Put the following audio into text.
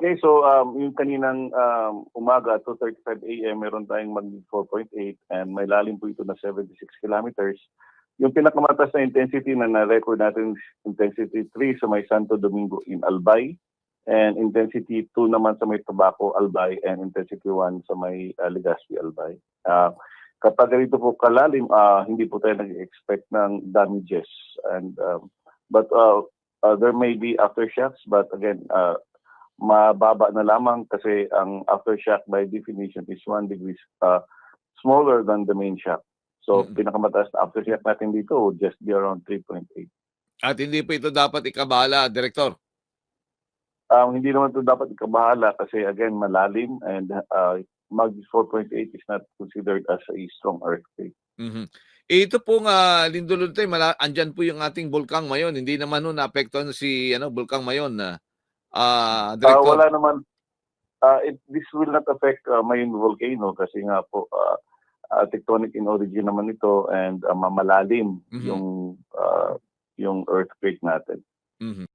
Okay, so um, yung kaninang um, umaga, 2.35 a.m., meron tayong magnitude 4.8 and may lalim po ito na 76 kilometers. Yung pinakamataas na intensity na na-record natin intensity 3 sa may Santo Domingo in Albay and intensity 2 naman sa may Tabaco, Albay and intensity 1 sa may uh, Legazpi, Albay. Ah, kapag ganito po kalalim, ah, hindi po tayo nag-expect ng damages. And, um, but uh, uh, there may be aftershocks but again, uh, mababa na lamang kasi ang aftershock by definition is 1 degrees uh, smaller than the main shock. So, Mhm. pinakamataas na aftershock natin dito would just be around 3.8. At hindi pa ito dapat ikabala, Director. Um, hindi naman ito dapat ikabahala kasi again, malalim and uh, mag 4.8 is not considered as a strong earthquake. Mhm. Eh, Ito pong uh, Lindolonte, mala andyan po yung ating Bulkang Mayon. Hindi naman nun naapektuhan si ano, Bulkang Mayon na ah Uh, Director. wala naman, uh, it, this will not affect uh, Mayon volcano kasi nga po uh, uh, tectonic in origin naman ito and uh, mamalalim Mhm. yung uh, yung earthquake natin. Mhm.